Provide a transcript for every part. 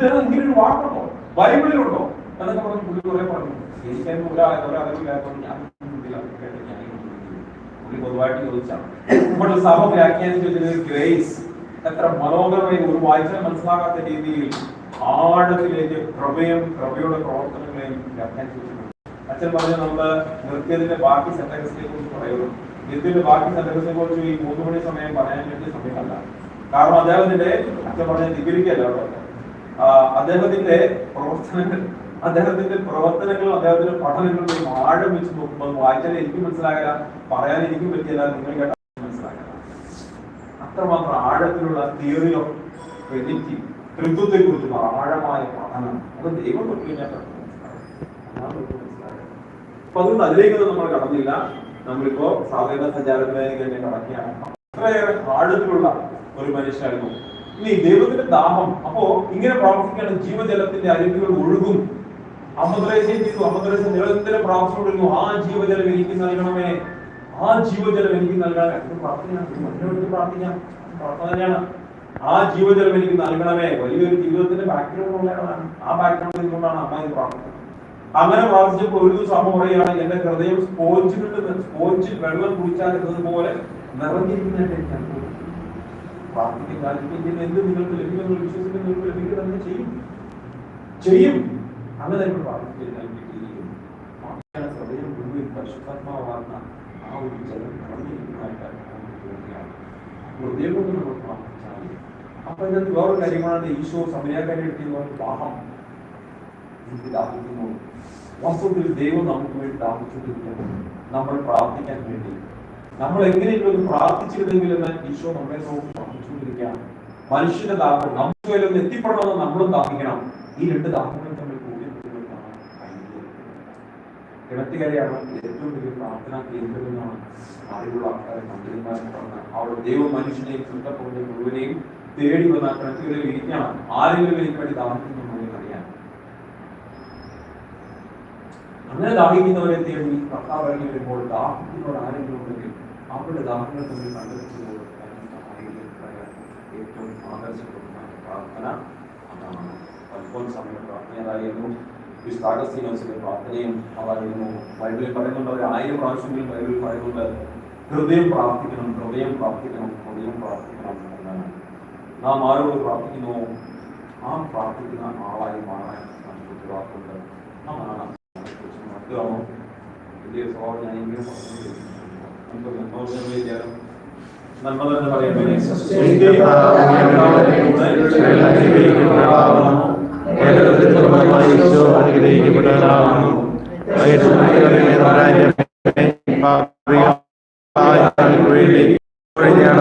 ഇത് ഇങ്ങനെ ഒരു വാക്കുണ്ടോ? ബൈബിളിലുണ്ടോ? എന്നൊക്കെ പറഞ്ഞ് പുള്ളി കുറെ പറഞ്ഞു. എനിക്കതിന് നമ്മൾ ഗ്രേസ് എത്ര മനോഹരമായി ഒരു മനസ്സിലാകാത്ത രീതിയിൽ ആഴത്തിലേക്ക് പ്രമേയം കൃപയുടെ പ്രവർത്തനങ്ങളെയും. അച്ഛൻ പറഞ്ഞ നമ്മൾ നൃത്യത്തിന്റെ ബാക്കി സെന്റൻസിനെ കുറിച്ച് പറയുള്ളൂ നൃത്യത്തിന്റെ ബാക്കി സെന്റൻസിനെ കുറിച്ച് ഈ മൂന്ന് മണി സമയം പറയാൻ വേണ്ടിയ സമയമല്ല. കാരണം അദ്ദേഹത്തിന്റെ അച്ഛൻ പറഞ്ഞ ഡിഗ്രിക്കല്ല അദ്ദേഹത്തിന്റെ പ്രവർത്തനങ്ങൾ അദ്ദേഹത്തിന്റെ പ്രവർത്തനങ്ങളും അദ്ദേഹത്തിന്റെ പഠനങ്ങളും ആഴം വെച്ച് നോക്കുമ്പോൾ വായിച്ചാൽ എനിക്ക് മനസ്സിലാകില്ല പറയാൻ എനിക്ക് പറ്റില്ല നിങ്ങൾ കേട്ടാൽ മനസ്സിലാകില്ല അത്രമാത്രം ആഴത്തിലുള്ള തിയറി ഓഫ് ട്രിനിറ്റി ത്രിത്വത്തെ കുറിച്ചുള്ള ആഴമായ പഠനം. അത് ദൈവം അപ്പൊ അതുകൊണ്ട് അതിലേക്കൊന്നും നമ്മൾ കടന്നില്ല. നമ്മളിപ്പോ സാധാരണ സഞ്ചാരത്തിലേക്ക് തന്നെ കടക്കുകയാണ്. അത്രയേറെ ആഴത്തിലുള്ള ഒരു മനുഷ്യനായിരുന്നു ഇനി ദൈവത്തിന്റെ ദാഹം അപ്പോ ഇങ്ങനെ പ്രാർത്ഥിക്കുകയാണ് ജീവജലത്തിന്റെ അരുവികൾ ഒഴുകും. അമദ്രേശം ചെയ്തു. അമദ്രേശം നിരന്തരം പ്രാർത്ഥിച്ചുകൊണ്ടിരുന്നു ആ ജീവജലം എനിക്ക് നൽകണമേ. ആ ജീവജലം എനിക്ക് നൽകണമേ. പ്രാർത്ഥന ആ ജീവജലം എനിക്ക് നൽകണമേ. വലിയൊരു ജീവിതത്തിന്റെ ബാക്ക്ഗ്രൗണ്ട് ഉള്ളതാണ് ആ ബാക്ക്ഗ്രൗണ്ടിൽ നിന്നുകൊണ്ടാണ് അമ്മ ഇത് പ്രാർത്ഥിക്കുന്നത് അങ്ങനെ പ്രാർത്ഥിച്ചപ്പോൾ ഒരു ദിവസം അമ്മ പറയുകയാണ് എന്റെ ഹൃദയം സ്പോഞ്ചിൽ സ്പോഞ്ചിൽ വെള്ളം കുടിച്ചാൽ പോലെ നിറഞ്ഞിരിക്കുന്നതായിട്ട് അനുഭവം പ്രാർത്ഥിക്കും കാലിക്കും എന്ത് നിങ്ങൾക്ക് ലഭിക്കുന്നു വിശ്വസിക്കുന്ന നിങ്ങൾക്ക് ലഭിക്കുക തന്നെ ചെയ്യും. ചെയ്യും. അങ്ങനെ നമ്മൾ പാർട്ടിക്ക് കിട്ടിയിരിക്കും പാർട്ടിയുടെ ഹൃദയം മുഴുവൻ പരിശുദ്ധാത്മാവാർന്ന ആ ഒരു ജലം കടന്നിരിക്കുന്നതായിട്ടാണ് ഹൃദയം കൊണ്ട് നമ്മൾ പ്രാർത്ഥിച്ചാൽ. അപ്പൊ ഇതിനകത്ത് വേറൊരു കാര്യമാണ് ഈശോ സമയാകാരി എടുക്കുന്ന ദാഹം എനിക്ക് ദാഹിക്കുന്നു. വാസ്തവത്തിൽ ദൈവം നമുക്ക് വേണ്ടി ദാഹിച്ചുകൊണ്ടിരിക്കുന്നു. നമ്മൾ പ്രാർത്ഥിക്കാൻ വേണ്ടി. നമ്മൾ എങ്ങനെയെങ്കിലും പ്രാർത്ഥിച്ചിരുന്നെങ്കിൽ എന്ന് ഈശോ നമ്മളെ നോക്കി പ്രാർത്ഥിച്ചുകൊണ്ടിരിക്കുകയാണ്. മനുഷ്യന്റെ ദാഹം നമുക്ക് വല്ലതും എത്തിപ്പെടണമെന്ന് നമ്മളും ദാഹിക്കണം ഈ രണ്ട് ദാഹങ്ങളും തമ്മിൽ കിണറ്റുകരയാണ് ഏറ്റവും വലിയ പ്രാർത്ഥനാ കേന്ദ്രം എന്നാണ് അറിവുള്ള ആൾക്കാരെ മന്ത്രിമാരെ പറഞ്ഞ അവിടെ ദൈവം മനുഷ്യനെയും ചുട്ടപ്പുറത്തെ മുഴുവനെയും തേടി വന്ന കിണറ്റുകളിൽ ഇരിക്കണം ആരെങ്കിലും എനിക്ക് വേണ്ടി ദാഹിക്കുന്നു അറിയാൻ അങ്ങനെ ദാഹിക്കുന്നവരെ തേടി കർത്താവ് ഇറങ്ങി വരുമ്പോൾ ദാഹിക്കുന്നവർ ആരെങ്കിലും ഉണ്ടെങ്കിൽ അവരുടെ ദാഹങ്ങൾ തമ്മിൽ കണ്ടുപിടിച്ചുകൊണ്ട് ഏറ്റവും ആദർശപ്പെടുന്ന പ്രാർത്ഥന അതാണ്. അല്പം സമയം പ്രാർത്ഥനയതായിരുന്നു വിസ്താഗസ്തീനോസിന്റെ പ്രാർത്ഥനയും അതായിരുന്നു. ബൈബിളിൽ പറയുന്നുണ്ട് ഒരു ആയിരം പ്രാവശ്യങ്ങളിൽ ബൈബിളിൽ പറയുന്നുണ്ട് ഹൃദയം പ്രാർത്ഥിക്കണം ഹൃദയം പ്രാർത്ഥിക്കണം ഹൃദയം പ്രാർത്ഥിക്കണം എന്നാണ്. നാം ആരോട് പ്രാർത്ഥിക്കുന്നു? ആ പ്രാർത്ഥിക്കുന്ന ആളായി മാറാൻ നമുക്ക് ഉത്തരവാദിത്തമുണ്ട്. അതാണ് വലിയ സ്വഭാവം ഞാൻ ഇങ്ങനെ നന്മ തന്നെ പറയുമ്പോൾ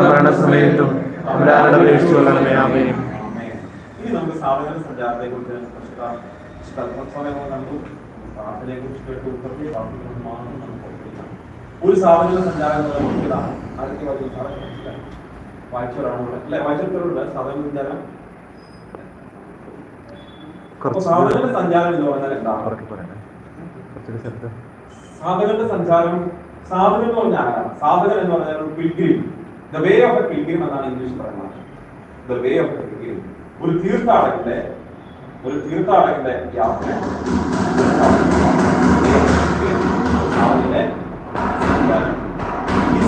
മരണസമയത്തും അവരാരുടെ അപേക്ഷിച്ചു കൊള്ളണമേ ആമേ ഇനി നമുക്ക് സാധന സഞ്ചാരത്തെ കുറിച്ച് നമുക്ക് പ്രാർത്ഥനയെ കുറിച്ച് കേട്ടു മാത്രം. ഒരു സാഹചര്യം സഞ്ചാരം ഇതാണ്. ആദ്യത്തെ വായിച്ചു സാറേ മനസ്സിലായി. അല്ലെ? സഞ്ചാരം. അപ്പൊ സാധന സഞ്ചാരം എന്ന് പറഞ്ഞാൽ എന്താണ് സഞ്ചാരം എന്ന് പറഞ്ഞാൽ ആരാണ്? സാധകൻ എന്ന് പറഞ്ഞാൽ ഒരു pilgrim the way of a pilgrim എന്നാണ് ഇംഗ്ലീഷ് പറയുന്നത്. The way of a pilgrim ഒരു തീർത്ഥാടകന്റെ ഒരു തീർത്ഥാടകന്റെ യാത്ര.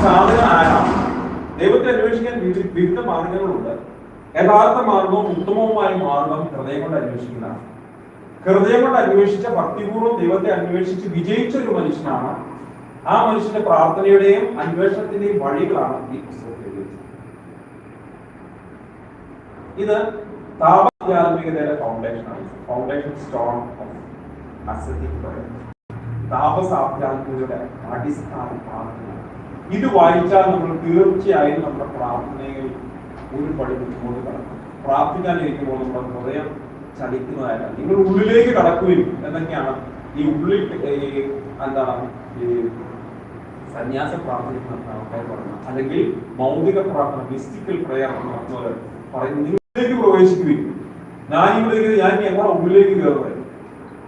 സാധകൻ ആരാണ് ദൈവത്തെ അന്വേഷിക്കാൻ വിവിധ മാർഗങ്ങളുണ്ട്. യഥാർത്ഥ മാർഗവും ഉത്തമവുമായ മാർഗം ഹൃദയം കൊണ്ട് അന്വേഷിക്കുന്നതാണ്. ഹൃദയം കൊണ്ട് അന്വേഷിച്ച ഭക്തിപൂർവം ദൈവത്തെ അന്വേഷിച്ച് വിജയിച്ച ഒരു മനുഷ്യനാണ്. ആ മനുഷ്യന്റെ പ്രാർത്ഥനയുടെയും അന്വേഷണത്തിന്റെയും വഴികളാണ് ഈ പുസ്തകത്തിൽ എഴുതിയത് ഇത് ഫൗണ്ടേഷൻ ഫൗണ്ടേഷനാണ് ഫൗണ്ടേഷൻ സ്റ്റോൺ ഓഫ് അസറ്റിക് താപസാധ്യാത്മികതയുടെ അടിസ്ഥാന പ്രാർത്ഥന ഇത് വായിച്ചാൽ നമ്മൾ തീർച്ചയായും നമ്മുടെ പ്രാർത്ഥനയിൽ ഒരു പടി മുന്നോട്ട് കടക്കും. പ്രാർത്ഥിക്കാനിരിക്കുമ്പോൾ നമ്മുടെ ഹൃദയം ചലിക്കുന്നതായില്ല നിങ്ങൾ ഉള്ളിലേക്ക് കടക്കുകയും എന്നൊക്കെയാണ് ഈ ഉള്ളിൽ എന്താണ് ഈ സന്യാസ പ്രാർത്ഥന ആൾക്കാർ പറയുന്നത്. അല്ലെങ്കിൽ മൗതിക പ്രാർത്ഥന മിസ്റ്റിക്കൽ പ്രയർ എന്ന് പറഞ്ഞവർ പറയുന്നത്. നിങ്ങളിലേക്ക് പ്രവേശിക്കുകയും ഞാൻ ഇവിടെ ഞാൻ എങ്ങനെ ഉള്ളിലേക്ക് കയറുന്നത്?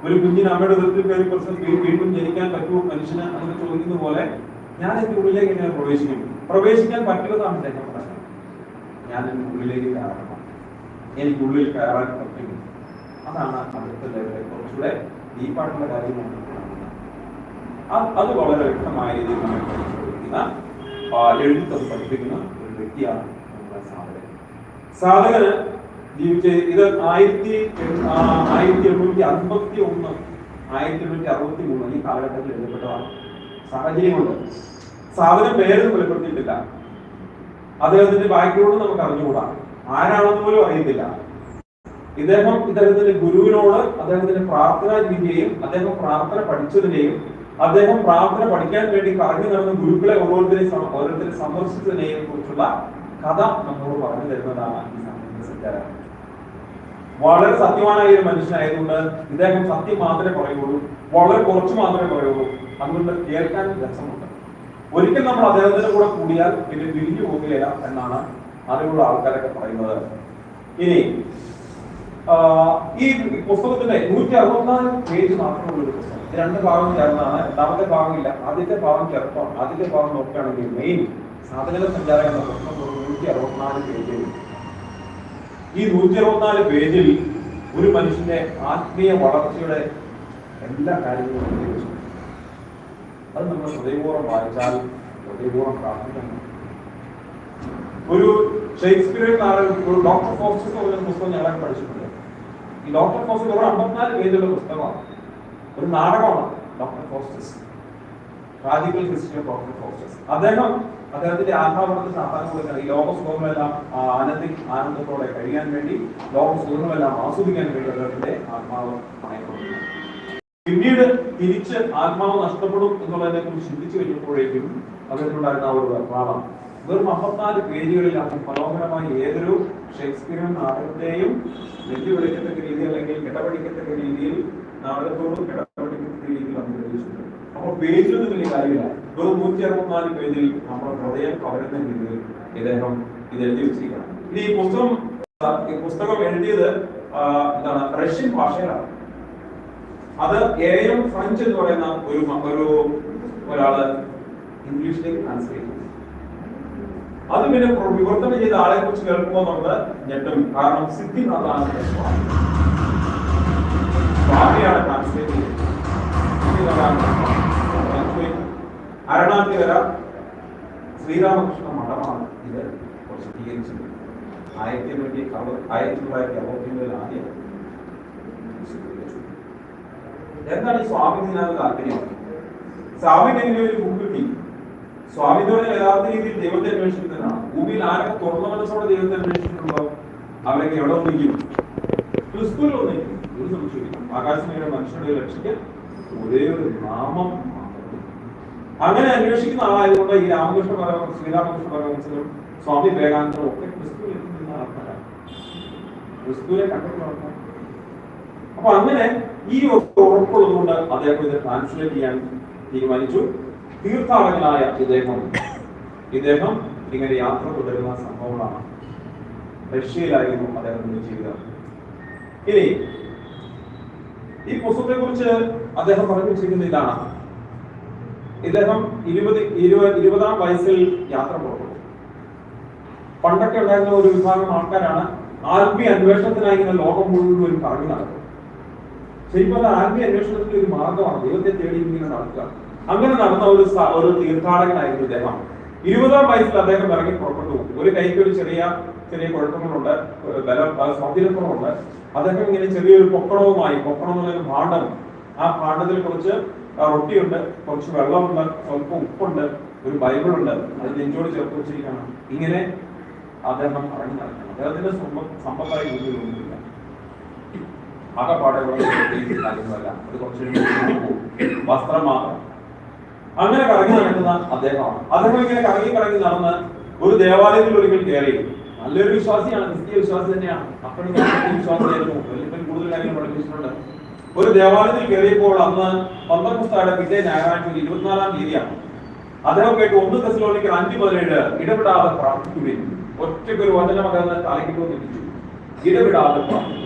ഒരു കുഞ്ഞിന് അമ്മയുടെ ഹൃദയത്തിൽ കയറി പ്രശ്നം വീണ്ടും ജനിക്കാൻ പറ്റുമോ? മനുഷ്യന് അങ്ങനെ ചോദിക്കുന്ന പോലെ ഞാൻ എന്റെ ഉള്ളിലേക്ക് എങ്ങനെ പ്രവേശിക്കും. പ്രവേശിക്കാൻ പറ്റുന്നതാണ് എന്റെ പറഞ്ഞത്. ഞാൻ എന്റെ ഉള്ളിലേക്ക് കയറണം. എനിക്ക് ഉള്ളിൽ കയറാൻ പറ്റും. അതാണ് അടുത്ത ലെവലിൽ കുറച്ചുകൂടെ ഡീപ്പായിട്ടുള്ള കാര്യമാണ് അത് വളരെ വ്യക്തമായ രീതിയിൽ നമ്മൾ പഠിച്ചുകൊണ്ടിരിക്കുന്ന ആ, എഴുത്ത് പഠിപ്പിക്കുന്ന ഒരു വ്യക്തിയാണ് നമ്മുടെ സാധകന് ജീവിച്ച് ഇത് ആയിരത്തി ആയിരത്തി എണ്ണൂറ്റി അറുപത്തി ഒന്ന് ആയിരത്തി എണ്ണൂറ്റി അറുപത്തി മൂന്ന് ഈ കാലഘട്ടത്തിൽ എഴുതപ്പെട്ടതാണ്. സാഹചര്യമുണ്ട്. സാധനം പേര് വെളിപ്പെടുത്തിയിട്ടില്ല. അദ്ദേഹത്തിന്റെ ബാക്ക്ഗ്രൗണ്ട് നമുക്ക് അറിഞ്ഞുകൂടാ. ആരാണെന്ന് പോലും അറിയത്തില്ല. ഇദ്ദേഹം ഇദ്ദേഹത്തിന്റെ ഗുരുവിനോട് അദ്ദേഹത്തിന്റെ പ്രാർത്ഥനാ രീതിയെയും അദ്ദേഹം പ്രാർത്ഥന പഠിച്ചതിനെയും അദ്ദേഹം പ്രാർത്ഥന പഠിക്കാൻ വേണ്ടി കറങ്ങി നടന്ന ഗുരുക്കളെ ഓരോരുത്തരെയും ഓരോരുത്തരെ സന്ദർശിച്ചതിനെയും കുറിച്ചുള്ള കഥ നമ്മോട് പറഞ്ഞു തരുന്നതാണ് ഈ സഞ്ചാരം. വളരെ സത്യവാനായ ഒരു മനുഷ്യനായതുകൊണ്ട് ഇദ്ദേഹം സത്യം മാത്രമേ പറയുള്ളൂ വളരെ കുറച്ച് മാത്രമേ പറയുള്ളൂ അതുകൊണ്ട് കേൾക്കാൻ രസമുണ്ട്. ഒരിക്കൽ നമ്മൾ അദ്ദേഹത്തിന്റെ കൂടെ കൂടിയാൽ പിന്നെ പിരിഞ്ഞു പോകുകയില്ല എന്നാണ് അറിവുള്ള ആൾക്കാരൊക്കെ പറയുന്നത്. ഇനി ഈ പുസ്തകത്തിന്റെ നൂറ്റി അറുപത്തിനാല് പേജ് മാത്രമുള്ള ഒരു പുസ്തകം. രണ്ട് ഭാഗം ചേർന്നാണ് രണ്ടാമത്തെ ഭാഗമില്ല. ആദ്യത്തെ ഭാഗം ചെറുപ്പം ആദ്യത്തെ ഭാഗം നോക്കുകയാണെങ്കിൽ മെയിൻ സാധന സഞ്ചാരം എന്ന പുസ്തകം നൂറ്റി അറുപത്തിനാല് പേജ്. ഈ നൂറ്റി അറുപത്തിനാല് പേജിൽ ഒരു മനുഷ്യന്റെ ആത്മീയ വളർച്ചയുടെ എല്ലാ കാര്യങ്ങളും. അത് നമ്മൾ ഹൃദയപൂർവം വായിച്ചാൽ ഹൃദയപൂർവം പ്രാർത്ഥിക്കണം. ഒരു ഷേക്സ്പിയർ ഒരു ഡോക്ടർ എന്ന് പറയുന്ന പുസ്തകം പഠിച്ചിട്ടുണ്ട്. ഈ ഡോക്ടർ ഫോസ്റ്റസ് ഒരു അമ്പത്തിനാല് പേജുള്ള പുസ്തകമാണ്. ഒരു നാടകമാണ് doctor Faustus radical history of doctor Faustus അദ്ദേഹം അദ്ദേഹത്തിന്റെ ആത്മാവണത്തിന് സാധാരണ കൊടുക്കണം ഈ ലോക സുഖങ്ങളെല്ലാം ആനന്ദി ആനന്ദത്തോടെ കഴിയാൻ വേണ്ടി ലോക സുഖങ്ങളെല്ലാം ആസ്വദിക്കാൻ വേണ്ടി അദ്ദേഹത്തിന്റെ ആത്മാവ് പിന്നീട് തിരിച്ച് ആത്മാവ് നഷ്ടപ്പെടും എന്നുള്ളതിനെ കുറിച്ച് ചിന്തിച്ചു കഴിഞ്ഞപ്പോഴേക്കും അദ്ദേഹത്തിനുണ്ടായിരുന്ന ആ ഒരു നിർമ്മാണം വെറും അമ്പത്തിനാല് പേജുകളിൽ മനോഹരമായി ഏതൊരു ഷേക്സ്പിയർ നാടകത്തെയും വെല്ലുവിളിക്കത്തക്ക രീതിയിൽ അല്ലെങ്കിൽ കിടപടിക്കത്തക്ക രീതിയിൽ നാടകത്തോടും കിടപടിക്കത്തക്ക രീതിയിൽ നമ്മൾ എഴുതിയിട്ടുണ്ട് അപ്പോൾ പേജിലൊന്നും വലിയ കാര്യമില്ല. വെറും നൂറ്റി അറുപത്തിനാല് പേജിൽ നമ്മുടെ ഹൃദയം കവരുന്ന രീതിയിൽ ഇദ്ദേഹം ഇത് എഴുതി വെച്ചിരിക്കണം ഇനി ഈ പുസ്തകം ഈ പുസ്തകം എഴുതിയത് എന്താണ് റഷ്യൻ ഭാഷയിലാണ്. അത് എയും ഫ്രഞ്ച് എന്ന് പറയുന്ന ഒരു ഒരു ഒരാൾ ഇംഗ്ലീഷിലേക്ക് ട്രാൻസ്ലേറ്റ് ചെയ്തു. അത് പിന്നെ വിവർത്തനം ചെയ്ത ആളെ കുറിച്ച് കേൾക്കുമ്പോൾ നമ്മൾ ഞെട്ടും. കാരണം സിദ്ധി അതാണ് സിദ്ധിനാഥാണ് സ്വാമി. ശ്രീരാമകൃഷ്ണ മഠമാണ് ഇത് പ്രസിദ്ധീകരിച്ചത് ആയിരത്തി എണ്ണൂറ്റി അറുപത് ആയിരത്തി തൊള്ളായിരത്തി അറുപത്തി ഒമ്പതിൽ ആദ്യം എന്താണ് ഈ സ്വാമിജിനകത്ത് താല്പര്യം? സ്വാമിക്ക് ഒരു ബുക്ക് കിട്ടി. സ്വാമി എന്ന് യഥാർത്ഥ രീതിയിൽ ദൈവത്തെ അന്വേഷിക്കുന്നതാണ് ഭൂമിയിൽ ആരൊക്കെ തുറന്ന മനസ്സോടെ ദൈവത്തെ അന്വേഷിച്ചിട്ടുണ്ടോ അവരൊക്കെ എവിടെ ഒന്നിരിക്കും? ക്രിസ്തുവിൽ ഒന്നിരിക്കും. ഒരു സംശയം ആകാശമേഖല മനുഷ്യരുടെ രക്ഷയ്ക്ക് ഒരേ ഒരു നാമം. അങ്ങനെ അന്വേഷിക്കുന്ന ആളായതുകൊണ്ട് ഈ രാമകൃഷ്ണ പരമഹംസ ശ്രീരാമകൃഷ്ണ പരമഹംസനും സ്വാമി വിവേകാനന്ദനും ഒക്കെ ക്രിസ്തുവിൽ ക്രിസ്തുവിനെ കണ്ടിട്ടുള്ള അപ്പൊ അങ്ങനെ ഈ ഉറപ്പുള്ളതുകൊണ്ട് അദ്ദേഹം ഇത് ട്രാൻസ്ലേറ്റ് ചെയ്യാൻ തീരുമാനിച്ചു. തീർത്ഥാടകനായ ഇദ്ദേഹം. ഇദ്ദേഹം ഇങ്ങനെ യാത്ര തുടരുന്ന സംഭവങ്ങളാണ്. റഷ്യയിലായിരുന്നു അദ്ദേഹത്തിന്റെ ജീവിതം. ഇനി ഈ പുസ്തകത്തെ കുറിച്ച് അദ്ദേഹം പറഞ്ഞു വെച്ചിരിക്കുന്ന ഇതാണ്. ഇദ്ദേഹം ഇരുപത് ഇരുപത് ഇരുപതാം വയസ്സിൽ യാത്ര പുറപ്പെട്ടു പണ്ടൊക്കെ ഉണ്ടായിരുന്ന ഒരു വിഭാഗം ആൾക്കാരാണ് ആത്മീയ അന്വേഷണത്തിനായി ഇങ്ങനെ ലോകം മുഴുവൻ ഒരു കറങ്ങി നടക്കും ശരിക്കും അത് ആത്മീയ അന്വേഷണത്തിന്റെ ഒരു മാർഗമാണ്. ദൈവത്തെ തേടി ഇങ്ങനെ നടക്കുക. അങ്ങനെ നടന്ന ഒരു ഒരു തീർത്ഥാടകനായിരുന്നു ഇദ്ദേഹം ഇരുപതാം വയസ്സിൽ അദ്ദേഹം ഇറങ്ങി പുറപ്പെട്ടു. ഒരു കൈക്ക് ഒരു ചെറിയ ചെറിയ കുഴപ്പങ്ങളുണ്ട്. ബല സ്വാധീനക്കുറവുണ്ട്. അദ്ദേഹം ഇങ്ങനെ ചെറിയൊരു പൊക്കണവുമായി പൊക്കണം എന്നൊരു ഭാണ്ഡം. ആ ഭാണ്ഡത്തിൽ കുറച്ച് റൊട്ടിയുണ്ട്. കുറച്ച് വെള്ളമുണ്ട് സ്വല്പം ഉപ്പുണ്ട് ഒരു ബൈബിളുണ്ട്. അത് നെഞ്ചോട് ചേർത്ത് വെച്ചിരിക്കണം ഇങ്ങനെ അദ്ദേഹം ഇറങ്ങി നടക്കണം അദ്ദേഹത്തിന്റെ സമ്പ- സമ്പത്തായി ഒന്നുമില്ല ആകെപ്പാടെ അത് കുറച്ച്. വസ്ത്രം മാത്രം. അങ്ങനെ കറങ്ങി നടക്കുന്ന അദ്ദേഹമാണ്. അദ്ദേഹം ഇങ്ങനെ കറങ്ങി കറങ്ങി നടന്ന് ഒരു ദേവാലയത്തിൽ ഒരിക്കൽ കയറി. നല്ലൊരു വിശ്വാസിയാണ് ക്രിസ്തീയ വിശ്വാസി തന്നെയാണ്. അപ്പോഴും വിശ്വാസിയായിരുന്നു. വലിയ കൂടുതൽ കാര്യങ്ങൾ പഠിപ്പിച്ചിട്ടുണ്ട്. ഒരു ദേവാലയത്തിൽ കയറിയപ്പോൾ അന്ന് പന്തക്കുസ്തായുടെ പിറ്റേ ഞായറാഴ്ച ഇരുപത്തിനാലാം തീയതിയാണ്. അദ്ദേഹം കേട്ട് ഒന്ന് തെസ്സലോണിക്ക് അഞ്ച് പതിനേഴ് ഇടപെടാതെ പ്രാർത്ഥിക്കുകയും ഒറ്റയ്ക്ക് ഒരു വചനം അദ്ദേഹം തലക്കിട്ടു ഇടപെടാതെ പ്രാർത്ഥിക്കുവിൻ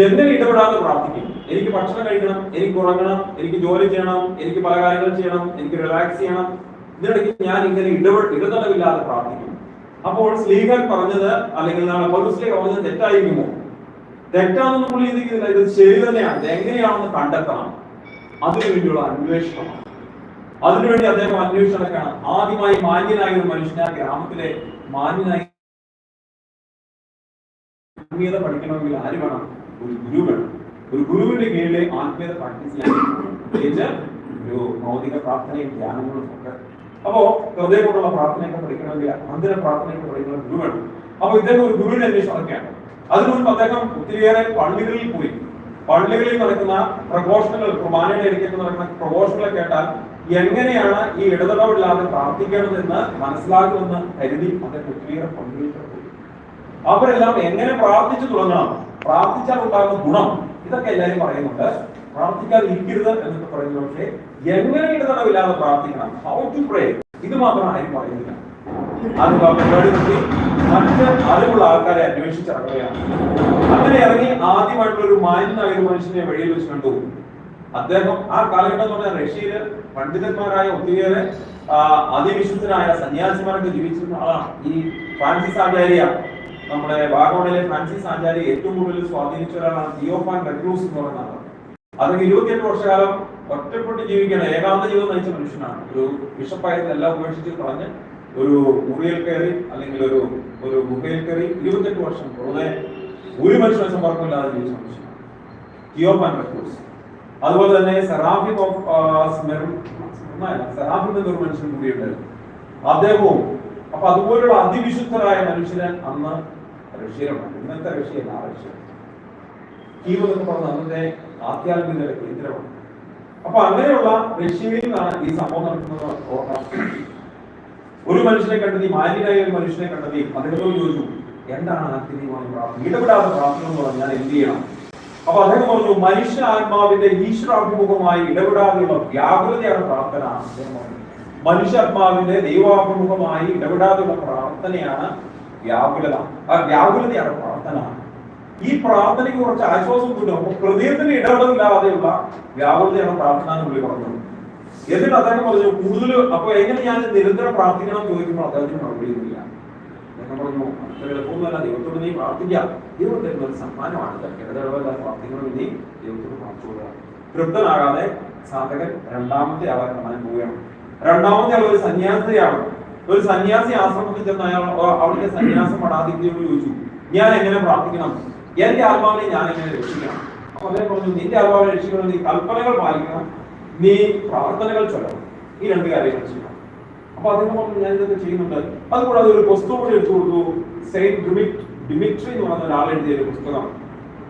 എങ്ങനെ ഇടപെടാതെ പ്രാർത്ഥിക്കും? എനിക്ക് ഭക്ഷണം കഴിക്കണം എനിക്ക് ഉറങ്ങണം എനിക്ക് ജോലി ചെയ്യണം എനിക്ക് പല കാര്യങ്ങൾ ചെയ്യണം എനിക്ക് റിലാക്സ് ചെയ്യണം. ഇതിനിടയ്ക്ക് ഞാൻ ഇങ്ങനെ ഇടപെട ഇടതടവില്ലാതെ പ്രാർത്ഥിക്കും. അപ്പോൾ സ്ലീഹൻ പറഞ്ഞത് അല്ലെങ്കിൽ നാളെ പൗരസ്ലീഹ പറഞ്ഞത് തെറ്റായിരിക്കുമോ? തെറ്റാണെന്ന് പുള്ളി ചിന്തിക്കുന്നില്ല. ഇത് ശരി തന്നെയാണ്. ഇത് എങ്ങനെയാണെന്ന് കണ്ടെത്തണം. അതിനുവേണ്ടിയുള്ള അന്വേഷണമാണ് അതിനുവേണ്ടി അദ്ദേഹം അന്വേഷണക്കാണ് ആദ്യമായി മാന്യനായ ഒരു മനുഷ്യനെ ഗ്രാമത്തിലെ മാന്യനായ പഠിക്കണമെങ്കിൽ ആര് വേണം? ഒരു ഗുരു വേണം ഒരു ഗുരുവിന്റെ കീഴിലെ ആത്മീയത പ്രാക്ടീസ് ചെയ്യാൻ ഒരു പ്രാർത്ഥനയും ധ്യാനങ്ങളും ഒക്കെ. അപ്പോ ഹൃദയമുള്ള പ്രാർത്ഥനയൊക്കെ പഠിക്കണമെങ്കിൽ അന്തര പ്രാർത്ഥനയൊക്കെ പഠിക്കുന്ന ഗുരു വേണം അപ്പൊ ഇദ്ദേഹം ഒരു ഗുരുവിന്റെ അന്വേഷണമൊക്കെയാണ് അതിനു മുൻപ് അദ്ദേഹം ഒത്തിരിയേറെ പള്ളികളിൽ പോയി. പള്ളികളിൽ നടക്കുന്ന പ്രഘോഷണങ്ങൾ കുർബാനയുടെ ഇടയ്ക്കൊക്കെ നടക്കുന്ന പ്രഘോഷണങ്ങൾ കേട്ടാൽ എങ്ങനെയാണ് ഈ ഇടതടവില്ലാതെ പ്രാർത്ഥിക്കേണ്ടതെന്ന് മനസ്സിലാക്കുമെന്ന് കരുതി അദ്ദേഹം ഒത്തിരിയേറെ പള്ളികളിൽ പോയി. അവരെല്ലാം എങ്ങനെ പ്രാർത്ഥിച്ചു തുടങ്ങണം? പ്രാർത്ഥിച്ചാൽ ഉണ്ടാകുന്ന ഗുണം. ഇതൊക്കെ എല്ലാവരും പറയുന്നുണ്ട്. പ്രാർത്ഥിക്കാതെ ഇരിക്കരുത് എന്നൊക്കെ പറയുന്നു. പക്ഷേ എങ്ങനെ ഇടതടവില്ലാതെ പ്രാർത്ഥിക്കണം. ഹൗ ടു പ്രേ ഇത് മാത്രം ആരും പറയുന്നില്ല. അത് പരിപാടി നിർത്തി മറ്റ് അറിവുള്ള ആൾക്കാരെ അന്വേഷിച്ചിറങ്ങുകയാണ്. അങ്ങനെ ഇറങ്ങി ആദ്യമായിട്ടുള്ള ഒരു മാന്യനായ ഒരു മനുഷ്യനെ വഴിയിൽ വെച്ച് കണ്ടു. അദ്ദേഹം ആ കാലഘട്ടം എന്ന് പറഞ്ഞാൽ റഷ്യയിൽ പണ്ഡിതന്മാരായ ഒത്തിരിയേറെ അതിവിശുദ്ധനായ സന്യാസിമാരൊക്കെ ജീവിച്ചിരുന്ന ആളാണ്. ഈ ഫ്രാൻസിസ് ആചാര്യ. നമ്മുടെ വാഗോണിലെ ഫ്രാൻസിസ് ആചാര്യ ഏറ്റവും കൂടുതൽ സ്വാധീനിച്ച ഒരാളാണ് തിയോഫാൻ റെക്ലൂസ് എന്ന് പറയുന്ന ആളാണ് അതൊക്കെ ഇരുപത്തിയെട്ട് വർഷകാലം ഒറ്റപ്പെട്ട് ജീവിക്കണം ഏകാന്ത ജീവിതം നയിച്ച മനുഷ്യനാണ്. ഒരു ബിഷപ്പായിരുന്നു ഉപേക്ഷിച്ച് കളഞ്ഞ് ഒരു മുറിയിൽ കയറി അല്ലെങ്കിൽ ഒരു ഒരു ഗുഹയിൽ കയറി ഇരുപത്തെട്ട് വർഷം വെറുതെ ഒരു മനുഷ്യനെ സമ്പർക്കമില്ലാതെ ജീവിച്ച മനുഷ്യനാണ്. തിയോഫാൻ റെക്ലൂസ്. അതുപോലെ തന്നെ സെറാഫിം ഓഫ് സെറാഫിം എന്നൊരു മനുഷ്യൻ കൂടിയുണ്ടായിരുന്നു. അദ്ദേഹവും അപ്പൊ അതുപോലുള്ള അതിവിശുദ്ധരായ മനുഷ്യനെ അന്ന് റഷ്യയിലുണ്ട് ഇന്നത്തെ വിഷയം ആ റഷ്യ കീവ് എന്ന് പറഞ്ഞ അന്നത്തെ ആധ്യാത്മികതയുടെ കേന്ദ്രമാണ്. അപ്പൊ അങ്ങനെയുള്ള റഷ്യയിൽ നിന്നാണ് ഈ സംഭവം നടക്കുന്നത് ഓർക്കണം ഒരു മനുഷ്യനെ കണ്ടെത്തി മാന്യനായ ഒരു മനുഷ്യനെ കണ്ടെത്തി അദ്ദേഹത്തോട് ചോദിച്ചു. എന്താണ് ആത്മീയമായ പ്രാർത്ഥന? ഇടപെടാതെ പ്രാർത്ഥന എന്ന് പറഞ്ഞാൽ എന്ത് ചെയ്യണം? അപ്പൊ അദ്ദേഹം പറഞ്ഞു മനുഷ്യ ആത്മാവിന്റെ ഈശ്വരാഭിമുഖമായി ഇടപെടാതെയുള്ള വ്യാകുലതയാണ് പ്രാർത്ഥന പറഞ്ഞു. മനുഷ്യാത്മാവിന്റെ ദൈവാഭിമുഖമായി ഇടപെടാതെയുള്ള പ്രാർത്ഥനയാണ് വ്യാകുലത ആ വ്യാകുലതയാണ് പ്രാർത്ഥന. ഈ പ്രാർത്ഥനയ്ക്ക് കുറച്ച് ആശ്വാസം കിട്ടും. ഹൃദയത്തിന് ഇടപെടലില്ലാതെയുള്ള വ്യാകുലതയാണ് പ്രാർത്ഥന എന്ന് പുള്ളി പറഞ്ഞത്. എന്നിട്ട് അദ്ദേഹം പറഞ്ഞു കൂടുതൽ അപ്പൊ എങ്ങനെ ഞാൻ നിരന്തരം പ്രാർത്ഥിക്കണം ചോദിക്കുമ്പോൾ അദ്ദേഹത്തിന് മറുപടിയൊന്നുമില്ല. അദ്ദേഹം പറഞ്ഞു അത്ര എളുപ്പമൊന്നുമല്ല. ദൈവത്തോട് നീ പ്രാർത്ഥിക്കാം ദൈവം തരുന്ന ഒരു സമ്മാനമാണ്. ഇടതടവല്ല പ്രാർത്ഥിക്കണം നീ ദൈവത്തോട് പ്രാർത്ഥിക്കുക തൃപ്തനാകാതെ സാധകൻ രണ്ടാമത്തെ ആളെ കാണാൻ പോവുകയാണ്. രണ്ടാമത്തെ ആൾ ഒരു സന്യാസിയാണ്. ഒരു സന്യാസി ആശ്രമത്തിൽ ചെന്ന് അയാൾ അവിടുത്തെ സന്യാസം പടാതിഥ്യോട് ചോദിച്ചു ഞാൻ എങ്ങനെ പ്രാർത്ഥിക്കണം? എന്റെ ആത്മാവിനെ ഞാൻ എങ്ങനെ രക്ഷിക്കണം അദ്ദേഹം പറഞ്ഞു നിന്റെ ആത്മാവിനെ രക്ഷിക്കണം നീ കൽപ്പനകൾ പാലിക്കണം നീ പ്രാർത്ഥനകൾ ചൊല്ലണം ഈ രണ്ട് കാര്യങ്ങൾ ചെയ്യണം. അപ്പൊ അദ്ദേഹം പറഞ്ഞു ഞാൻ ഇതൊക്കെ ചെയ്യുന്നുണ്ട്. അതുകൂടാതെ ഒരു പുസ്തകം കൂടി എടുത്തു കൊടുത്തു. സെയിന്റ് ഡിമിറ്റ് ഡിമിട്രി എന്ന് പറഞ്ഞ ഒരാൾ എഴുതിയ ഒരു പുസ്തകം.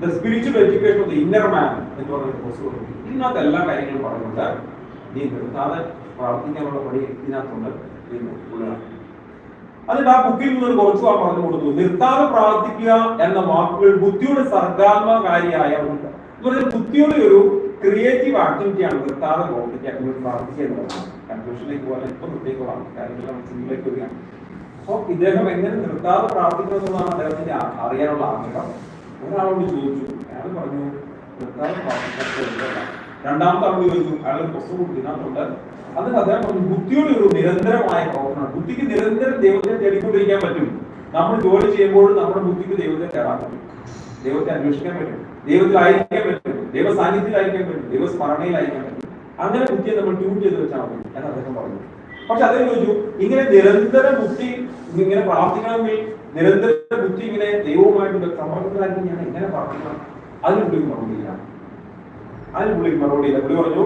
The spiritual education of the inner man എന്ന് പറഞ്ഞ പുസ്തകം ഇതിനകത്ത് എല്ലാ കാര്യങ്ങളും പറയുന്നുണ്ട്. നീ നിർത്താതെ പ്രാർത്ഥിക്കാനുള്ള പടി ഇതിനകത്തുണ്ട്. അതിന് ആ ബുക്കിൽ നിന്ന് കുറച്ചു ആ പറഞ്ഞു കൊടുത്തു. നിർത്താതെ പ്രാർത്ഥിക്കുക എന്ന വാക്കുകൾ ബുദ്ധിയുടെ സർഗാത്മകാരിയായ ഉണ്ട് ബുദ്ധിയുടെ ഒരു ക്രിയേറ്റീവ് ആക്ടിവിറ്റി ആണ് നിർത്താതെ നിങ്ങൾ പ്രാർത്ഥിക്കുക എന്നുള്ളതാണ്. കൺഫ്യൂഷനിലേക്ക് പോലെ ഇപ്പൊ നിർത്തിക്കോളാം കാര്യങ്ങൾ സിമ്പിളിലേക്ക് വരികയാണ്. അപ്പൊ ഇദ്ദേഹം എങ്ങനെ നിർത്താതെ പ്രാർത്ഥിക്കണം എന്നുള്ളതാണ് അദ്ദേഹത്തിന്റെ അറിയാനുള്ള ആഗ്രഹം. ഒരാളോട് ചോദിച്ചു. അയാൾ പറഞ്ഞു നിർത്താതെ പ്രാർത്ഥിക്കാൻ രണ്ടാമത്തെ ആളോട് ചോദിച്ചു അയാൾ പ്രശ്നം കൊടുത്തിട്ടുണ്ട് അതിന് അദ്ദേഹം പറഞ്ഞു ബുദ്ധിയുടെ ഒരു നിരന്തരമായ പ്രവർത്തനം ബുദ്ധിക്ക് നിരന്തരം ദൈവത്തെ തേടിക്കൊണ്ടിരിക്കാൻ പറ്റും. നമ്മൾ ജോലി ചെയ്യുമ്പോൾ നമ്മുടെ ബുദ്ധിക്ക് ദൈവത്തെ തേടാൻ പറ്റും. ദൈവത്തെ അന്വേഷിക്കാൻ പറ്റും. ദൈവത്തിലായിരിക്കാൻ പറ്റും. ദൈവ സാന്നിധ്യത്തിലായിരിക്കാൻ പറ്റും. ദൈവ സ്മരണയിലായിരിക്കാൻ പറ്റും. അങ്ങനെ ബുദ്ധിയെ നമ്മൾ ട്യൂൺ ചെയ്ത് വെച്ചാൽ മതി. എന്ന് അദ്ദേഹം പറഞ്ഞു. പക്ഷെ അദ്ദേഹം ചോദിച്ചു ഇങ്ങനെ നിരന്തര ബുദ്ധി ഇങ്ങനെ പ്രാർത്ഥിക്കണമെങ്കിൽ നിരന്തര ബുദ്ധി ഇങ്ങനെ ദൈവവുമായിട്ട് സമ്പർക്കത്തിലാക്കി ഞാൻ എങ്ങനെ പ്രാർത്ഥിക്കണം? അതിനുള്ളിൽ പുള്ളിക്ക് അതിന് പുള്ളിക്ക് മറുപടിയില്ല പുള്ളി പറഞ്ഞു